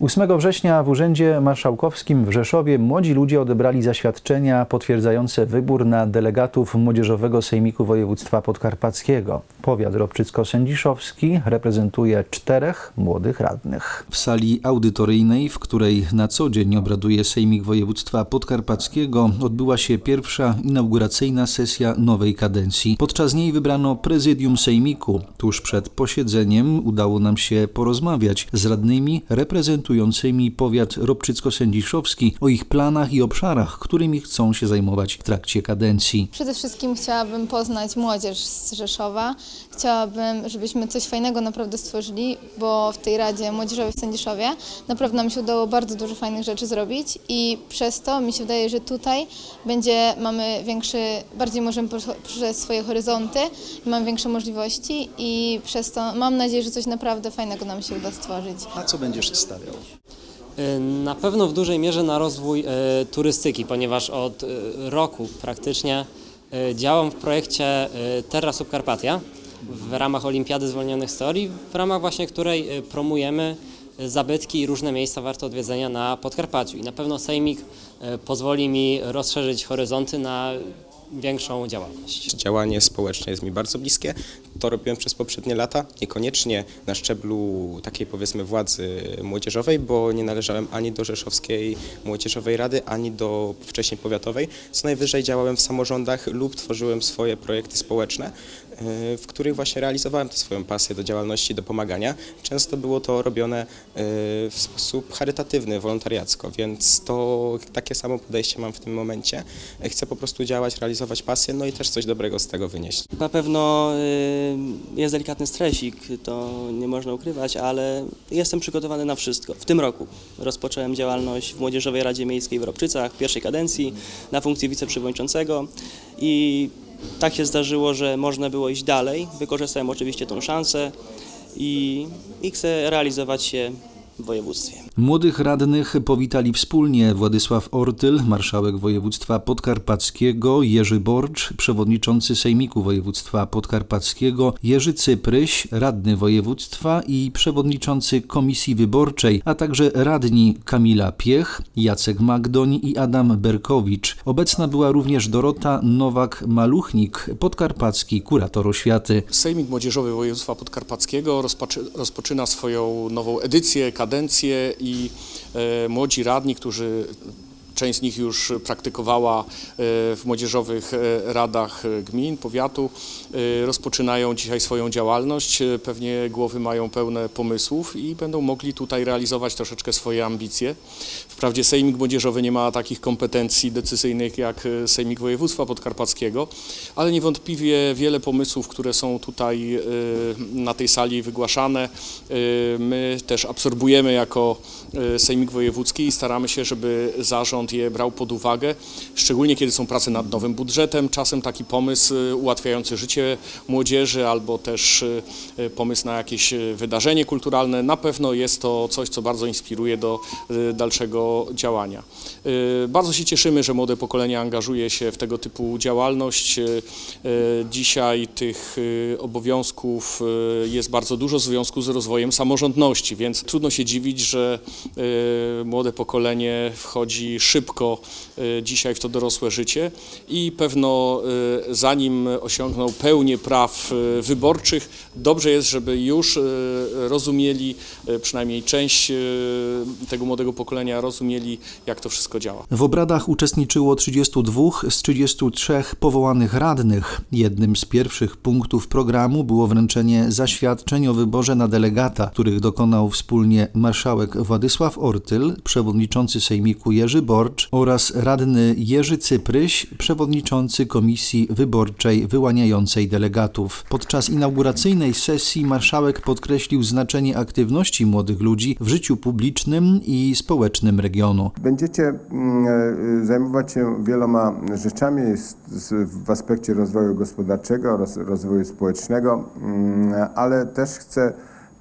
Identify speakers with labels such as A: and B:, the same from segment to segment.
A: 8 września w Urzędzie Marszałkowskim w Rzeszowie młodzi ludzie odebrali zaświadczenia potwierdzające wybór na delegatów Młodzieżowego Sejmiku Województwa Podkarpackiego. Powiat Ropczycko-Sędziszowski reprezentuje czterech młodych radnych. W sali audytoryjnej, w której na co dzień obraduje Sejmik Województwa Podkarpackiego, odbyła się pierwsza inauguracyjna sesja nowej kadencji. Podczas niej wybrano prezydium Sejmiku. Tuż przed posiedzeniem udało nam się porozmawiać z radnymi reprezentującymi powiat Ropczycko-Sędziszowski o ich planach i obszarach, którymi chcą się zajmować w trakcie kadencji.
B: Przede wszystkim chciałabym poznać młodzież z Rzeszowa. Chciałabym, żebyśmy coś fajnego naprawdę stworzyli, bo w tej Radzie Młodzieżowej w Sędziszowie naprawdę nam się udało bardzo dużo fajnych rzeczy zrobić i przez to mi się wydaje, że tutaj będzie, mamy większy, bardziej możemy przez swoje horyzonty, mamy większe możliwości i przez to mam nadzieję, że coś naprawdę fajnego nam się uda stworzyć.
C: Na co będziesz stawiał?
D: Y, Na pewno w dużej mierze na rozwój e, turystyki, ponieważ od e, roku praktycznie działam w projekcie Terra Subcarpatia w ramach Olimpiady Zwolnionych z w ramach właśnie której promujemy zabytki i różne miejsca warte odwiedzenia na Podkarpaciu. I na pewno Sejmik pozwoli mi rozszerzyć horyzonty na większą działalność.
E: Działanie społeczne jest mi bardzo bliskie. To robiłem przez poprzednie lata, niekoniecznie na szczeblu takiej powiedzmy władzy młodzieżowej, bo nie należałem ani do Rzeszowskiej Młodzieżowej Rady, ani do wcześniej powiatowej. Co najwyżej działałem w samorządach lub tworzyłem swoje projekty społeczne, w których właśnie realizowałem tę swoją pasję do działalności, do pomagania. Często było to robione y, w sposób charytatywny, wolontariacko, więc to takie samo podejście mam w tym momencie. Chcę po prostu działać, realizować pasję, no i też coś dobrego z tego wynieść.
F: Na pewno y, jest delikatny stresik, to nie można ukrywać, ale jestem przygotowany na wszystko. W tym roku rozpocząłem działalność w Młodzieżowej Radzie Miejskiej w Ropczycach w pierwszej kadencji na funkcji wiceprzewodniczącego i tak się zdarzyło, że można było iść dalej. Wykorzystałem oczywiście tą szansę i, i chcę realizować się w województwie.
A: Młodych radnych powitali wspólnie Władysław Ortyl, marszałek województwa podkarpackiego, Jerzy Borcz, przewodniczący Sejmiku Województwa Podkarpackiego, Jerzy Cypryś, radny województwa i przewodniczący Komisji Wyborczej, a także radni Kamila Piech, Jacek Magdoń i Adam Berkowicz. Obecna była również Dorota Nowak-Maluchnik, podkarpacki kurator oświaty.
G: Sejmik Młodzieżowy Województwa Podkarpackiego rozpoczy, rozpoczyna swoją nową edycję, kadencję e, młodzi radni, którzy część z nich już praktykowała e, w młodzieżowych e, radach e, gmin, powiatu, rozpoczynają dzisiaj swoją działalność. Pewnie głowy mają pełne pomysłów i będą mogli tutaj realizować troszeczkę swoje ambicje. Wprawdzie Sejmik Młodzieżowy nie ma takich kompetencji decyzyjnych jak Sejmik Województwa Podkarpackiego, ale niewątpliwie wiele pomysłów, które są tutaj na tej sali wygłaszane, my też absorbujemy jako Sejmik Wojewódzki i staramy się, żeby zarząd je brał pod uwagę, szczególnie kiedy są prace nad nowym budżetem. Czasem taki pomysł e, ułatwiający życie młodzieży albo też e, e, pomysł na jakieś wydarzenie kulturalne, na pewno jest to coś, co bardzo inspiruje do dalszego działania. Bardzo się cieszymy, że młode pokolenie angażuje się w tego typu działalność. Dzisiaj tych obowiązków jest bardzo dużo w związku z rozwojem samorządności, więc trudno się dziwić, że młode pokolenie wchodzi szybko e, dzisiaj w to dorosłe życie i pewno e, zanim osiągną pełnię praw e, wyborczych, dobrze jest, żeby już rozumieli, przynajmniej część tego młodego pokolenia rozumieli, jak to wszystko działa.
A: W obradach uczestniczyło 32 z 33 powołanych radnych. Jednym z pierwszych punktów programu było wręczenie zaświadczeń o wyborze na delegata, których dokonał wspólnie marszałek Władysław Ortyl, przewodniczący Sejmiku Jerzy Borcz oraz radny Jerzy Cypryś, przewodniczący Komisji Wyborczej wyłaniającej delegatów. Podczas inauguracyjnej sesji marszałek podkreślił znaczenie aktywności młodych ludzi w życiu publicznym i społecznym regionu.
H: Będziecie mm, e, zajmować się wieloma rzeczami w aspekcie rozwoju gospodarczego oraz rozwoju społecznego, mm, ale też chcę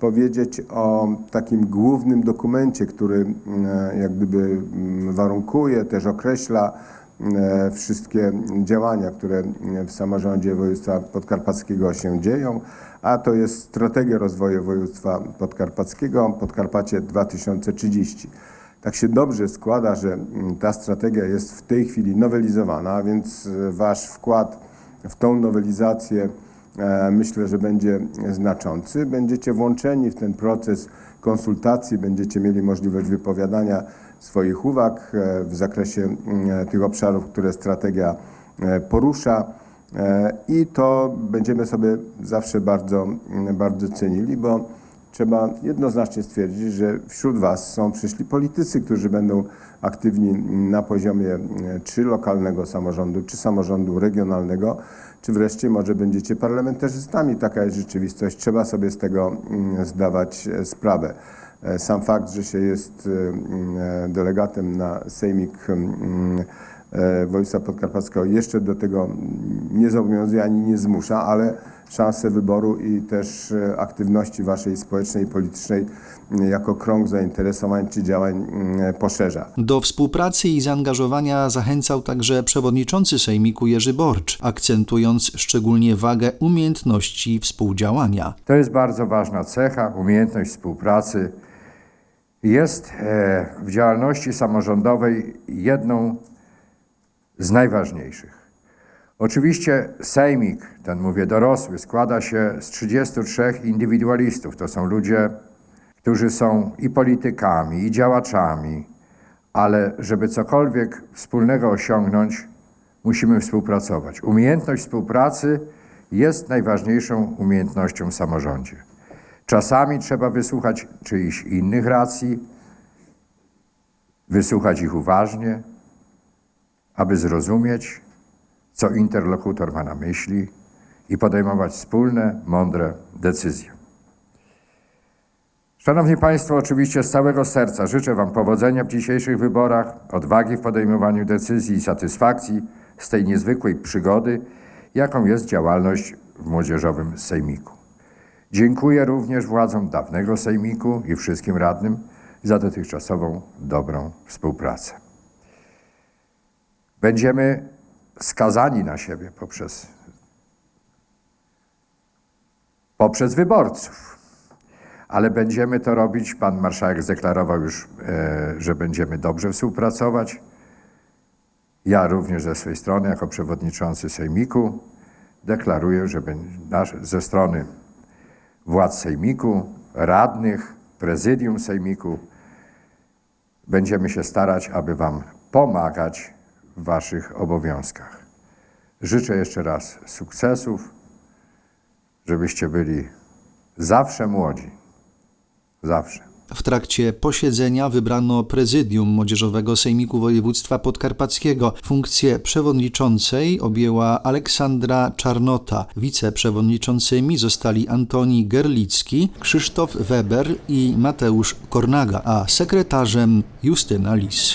H: powiedzieć o takim głównym dokumencie, który mm, jak gdyby mm, warunkuje, też określa e, wszystkie działania, które w samorządzie województwa podkarpackiego się dzieją, a to jest strategia rozwoju województwa podkarpackiego Podkarpacie 2030. Tak się dobrze składa, że mm, ta strategia jest w tej chwili nowelizowana, a więc e, wasz wkład w tą nowelizację e, myślę, że będzie znaczący. Będziecie włączeni w ten proces konsultacji, będziecie mieli możliwość wypowiadania swoich uwag e, w zakresie mm, tych obszarów, które strategia e, porusza. E, I to będziemy sobie zawsze bardzo, mm, bardzo cenili, bo trzeba jednoznacznie stwierdzić, że wśród Was są przyszli politycy, którzy będą aktywni na poziomie e, czy lokalnego samorządu, czy samorządu regionalnego, czy wreszcie może będziecie parlamentarzystami. Taka jest rzeczywistość. Trzeba sobie z tego mm, zdawać e, sprawę. E, Sam fakt, że się jest delegatem na sejmik województwa podkarpackiego jeszcze do tego nie zobowiązuje ani nie zmusza, ale szanse wyboru i też e, aktywności waszej społecznej i politycznej jako krąg zainteresowań czy działań poszerza.
A: Do współpracy i zaangażowania zachęcał także przewodniczący Sejmiku Jerzy Borcz, akcentując szczególnie wagę umiejętności współdziałania.
C: To jest bardzo ważna cecha, umiejętność współpracy. Jest e, w działalności samorządowej jedną z najważniejszych. Oczywiście sejmik, ten mówię dorosły, składa się z 33 indywidualistów. To są ludzie, którzy są i politykami, i działaczami, ale żeby cokolwiek wspólnego osiągnąć, musimy współpracować. Umiejętność współpracy jest najważniejszą umiejętnością w samorządzie. Czasami trzeba wysłuchać czyichś innych racji, wysłuchać ich uważnie, aby zrozumieć, co interlokutor ma na myśli i podejmować wspólne, mądre decyzje. Szanowni Państwo, oczywiście z całego serca życzę Wam powodzenia w dzisiejszych wyborach, odwagi w podejmowaniu decyzji i satysfakcji z tej niezwykłej przygody, jaką jest działalność w Młodzieżowym Sejmiku. Dziękuję również władzom dawnego Sejmiku i wszystkim radnym za dotychczasową dobrą współpracę. Będziemy skazani na siebie poprzez, poprzez wyborców, ale będziemy to robić. Pan marszałek zdeklarował już, e, że będziemy dobrze współpracować. Ja również ze swojej strony, jako przewodniczący Sejmiku, deklaruję, że ze strony władz Sejmiku, radnych, prezydium Sejmiku, będziemy się starać, aby Wam pomagać w Waszych obowiązkach. Życzę jeszcze raz sukcesów, żebyście byli zawsze młodzi. Zawsze.
A: W trakcie posiedzenia wybrano prezydium Młodzieżowego Sejmiku Województwa Podkarpackiego. Funkcję przewodniczącej objęła Aleksandra Czarnota. Wiceprzewodniczącymi zostali Antoni Gerlicki, Krzysztof Weber i Mateusz Kornaga, a sekretarzem Justyna Lis.